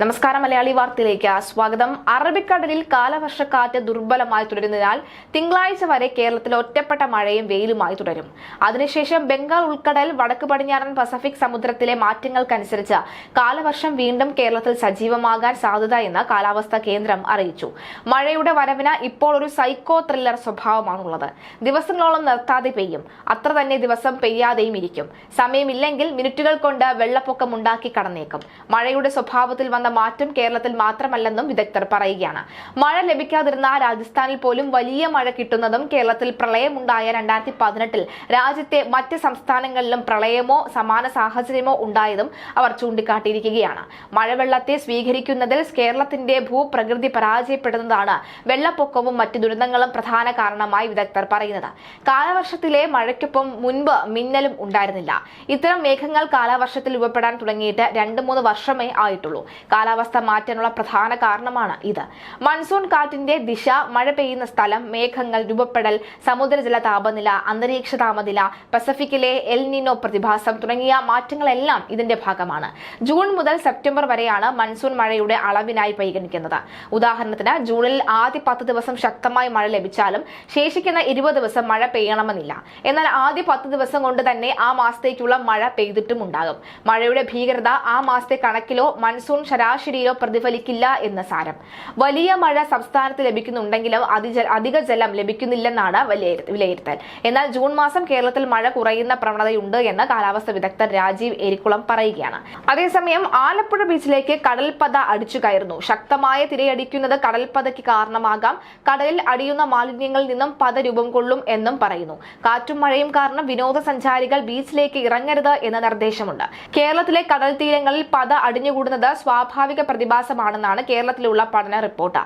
നമസ്കാരം മലയാളി വാർത്തയിലേക്ക് സ്വാഗതം. അറബിക്കടലിൽ കാലവർഷക്കാറ്റ് ദുർബലമായി തുടരുന്നതിനാൽ തിങ്കളാഴ്ച വരെ കേരളത്തിൽ ഒറ്റപ്പെട്ട മഴയും വെയിലുമായി തുടരും. അതിനുശേഷം ബംഗാൾ ഉൾക്കടൽ വടക്ക് പടിഞ്ഞാറൻ പസഫിക് സമുദ്രത്തിലെ മാറ്റങ്ങൾക്കനുസരിച്ച് കാലവർഷം വീണ്ടും കേരളത്തിൽ സജീവമാകാൻ സാധ്യത എന്ന് കാലാവസ്ഥാ കേന്ദ്രം അറിയിച്ചു. മഴയുടെ വരവിന് ഇപ്പോൾ ഒരു സൈക്കോ ത്രില്ലർ സ്വഭാവമാണുള്ളത്. ദിവസങ്ങളോളം നിർത്താതെ പെയ്യും. അത്ര തന്നെ ദിവസം പെയ്യാതെയും ഇരിക്കും. സമയമില്ലെങ്കിൽ മിനിറ്റുകൾ കൊണ്ട് വെള്ളപ്പൊക്കം ഉണ്ടാക്കി കടന്നേക്കും. മഴയുടെ സ്വഭാവത്തിൽ വന്ന മാറ്റം കേരളത്തിൽ മാത്രമല്ലെന്നും വിദഗ്ധർ പറയുകയാണ്. മഴ ലഭിക്കാതിരുന്ന രാജസ്ഥാനിൽ പോലും വലിയ മഴ കിട്ടുന്നതും കേരളത്തിൽ പ്രളയമുണ്ടായ രണ്ടായിരത്തി പതിനെട്ടിൽ രാജ്യത്തെ മറ്റ് സംസ്ഥാനങ്ങളിലും പ്രളയമോ സമാന സാഹചര്യമോ ഉണ്ടായതും അവർ ചൂണ്ടിക്കാട്ടിയിരിക്കുകയാണ്. മഴവെള്ളത്തെ സ്വീകരിക്കുന്നതിൽ കേരളത്തിന്റെ ഭൂപ്രകൃതി പരാജയപ്പെടുന്നതാണ് വെള്ളപ്പൊക്കവും മറ്റ് ദുരന്തങ്ങളും പ്രധാന കാരണമായി വിദഗ്ധർ പറയുന്നത്. കാലവർഷത്തിലെ മഴയ്ക്കൊപ്പം മുൻപ് മിന്നലും ഉണ്ടായിരുന്നില്ല. ഇത്തരം മേഘങ്ങൾ കാലവർഷത്തിൽ രൂപപ്പെടാൻ തുടങ്ങിയിട്ട് രണ്ട് മൂന്ന് വർഷമേ ആയിട്ടുള്ളൂ. കാലാവസ്ഥ മാറ്റാനുള്ള പ്രധാന കാരണമാണ് ഇത്. മൺസൂൺ കാറ്റിന്റെ ദിശ മഴ പെയ്യുന്ന സ്ഥലം മേഘങ്ങൾ രൂപപ്പെടൽ സമുദ്രജല താപനില അന്തരീക്ഷ താപനില പസഫിക്കിലെ എൽ നിനോ പ്രതിഭാസം തുടങ്ങിയ മാറ്റങ്ങളെല്ലാം ഇതിന്റെ ഭാഗമാണ്. ജൂൺ മുതൽ സെപ്റ്റംബർ വരെയാണ് മൺസൂൺ മഴയുടെ അളവിനായി പരിഗണിക്കുന്നത്. ഉദാഹരണത്തിന് ജൂണിൽ ആദ്യ പത്ത് ദിവസം ശക്തമായി മഴ ലഭിച്ചാലും ശേഷിക്കുന്ന ഇരുപത് ദിവസം മഴ പെയ്യണമെന്നില്ല. എന്നാൽ ആദ്യ പത്ത് ദിവസം കൊണ്ട് തന്നെ ആ മാസത്തേക്കുള്ള മഴ പെയ്തിട്ടും ഉണ്ടാകും മഴയുടെ ഭീകരത ആ മാസത്തെ കണക്കിലോ മൺസൂൺ ശരാശരിയിലോ പ്രതിഫലിക്കില്ല എന്ന് സാരം. വലിയ മഴ സംസ്ഥാനത്ത് ലഭിക്കുന്നുണ്ടെങ്കിലും അതിജ- അധിക ജലം ലഭിക്കുന്നില്ലെന്നാണ് വിലയിരുത്തൽ. എന്നാൽ ജൂൺ മാസം കേരളത്തിൽ മഴ കുറയുന്ന പ്രവണതയുണ്ട് എന്ന് കാലാവസ്ഥ വിദഗ്ധർ രാജീവ് എരിക്കുളം പറയുകയാണ്. അതേസമയം ആലപ്പുഴ ബീച്ചിലേക്ക് കടൽപ്പത അടിച്ചു കയറുന്നു. ശക്തമായ തിരയടിക്കുന്നത് കടൽപ്പതയ്ക്ക് കാരണമാകാം. കടലിൽ അടിയുന്ന മാലിന്യങ്ങളിൽ നിന്നും പത രൂപം കൊള്ളും എന്നും പറയുന്നു. കാറ്റും മഴയും കാരണം വിനോദസഞ്ചാരികൾ ബീച്ചിലേക്ക് ഇറങ്ങരുത് എന്ന നിർദ്ദേശമുണ്ട്. കേരളത്തിലെ കടൽ തീരങ്ങളിൽ പത അടിഞ്ഞുകൂടുന്നത് സ്വാഭാവിക പ്രതിഭാസമാണെന്നാണ് കേരളത്തിലുള്ള പഠന റിപ്പോർട്ട്.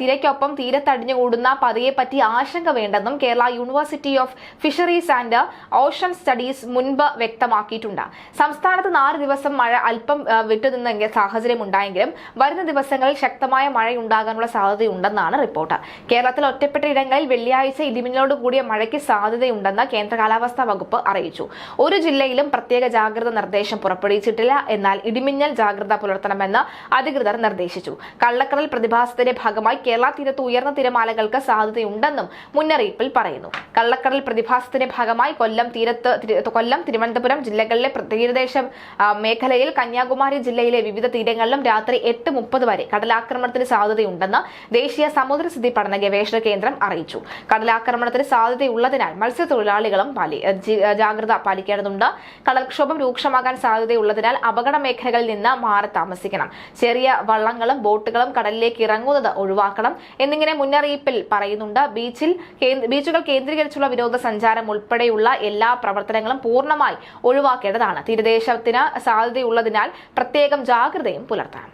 തിരയ്ക്കൊപ്പം തീരത്ത് അടിഞ്ഞുകൂടുന്ന പതയെ പറ്റി ആശങ്ക വേണ്ടെന്നും Kerala university of fisheries and ocean studies മുൻപ് വ്യക്തമാക്കിയിട്ടുണ്ട്. സംസ്ഥാനത്ത് നാല് ദിവസം മഴ അല്പം വിട്ടുനിന്ന സാഹചര്യം ഉണ്ടായെങ്കിലും വരുന്ന ദിവസങ്ങളിൽ ശക്തമായ മഴയുണ്ടാകാനുള്ള സാധ്യതയുണ്ടെന്നാണ് റിപ്പോർട്ട്. കേരളത്തിൽ ഒറ്റപ്പെട്ട ഇടങ്ങളിൽ വെള്ളിയാഴ്ച ഇടിമിന്നലോട് കൂടിയ മഴയ്ക്ക് സാധ്യതയുണ്ടെന്ന് കേന്ദ്ര കാലാവസ്ഥാ വകുപ്പ് അറിയിച്ചു. ഒരു ജില്ലയിലും പ്രത്യേക ജാഗ്രത നിർദ്ദേശം പുറപ്പെടുവിച്ചിട്ടില്ല. എന്നാൽ ഇടിമിന്നൽ ജാഗ്രത പുലർത്തണമെന്ന് അധികൃതർ നിർദ്ദേശിച്ചു. കള്ളക്കടൽ പ്രതിഭാസത്തിന്റെ ഭാഗമായി കേരള തീരത്ത് ഉയർന്ന തിരമാലകൾക്ക് സാധ്യതയുണ്ടെന്നും മുന്നറിയിപ്പിൽ പറയുന്നു. കള്ളക്കടൽ പ്രതിഭാസത്തിന്റെ ഭാഗമായി കൊല്ലം തീരത്ത് കൊല്ലം തിരുവനന്തപുരം ജില്ലകളിലെ തീരദേശ മേഖലയിൽ കന്യാകുമാരി ജില്ലയിലെ വിവിധ തീരങ്ങളിലും രാത്രി എട്ട് മുപ്പത് വരെ കടലാക്രമണത്തിന് സാധ്യതയുണ്ടെന്ന് ദേശീയ സമുദ്രസ്ഥിതി പഠന ഗവേഷണ കേന്ദ്രം അറിയിച്ചു. കടലാക്രമണത്തിന് സാധ്യതയുള്ളതിനാൽ മത്സ്യത്തൊഴിലാളികളും ജാഗ്രത പാലിക്കേണ്ടതുണ്ട്. കടൽക്ഷോഭം രൂക്ഷമാകാൻ സാധ്യതയുള്ളതിനാൽ അപകട മേഖലകളിൽ നിന്ന് മാറി താമസിക്കണം. ചെറിയ വള്ളങ്ങളും ബോട്ടുകളും കടലിലേക്ക് ഇറങ്ങുന്നത് ഒഴിവാക്കണം എന്നിങ്ങനെ മുന്നറിയിപ്പിൽ പറയുന്നുണ്ട്. ബീച്ചിൽ ബീച്ചുകൾ കേന്ദ്രീകരിച്ചുള്ള വിനോദസഞ്ചാരം ഉൾപ്പെടെയുള്ള എല്ലാ പ്രവർത്തനങ്ങളും പൂർണമായി ഒഴിവാക്കേണ്ടതാണ്. തീരദേശത്തിന് സാധ്യതയുള്ളതിനാൽ പ്രത്യേകം ജാഗ്രതയും പുലർത്തണം.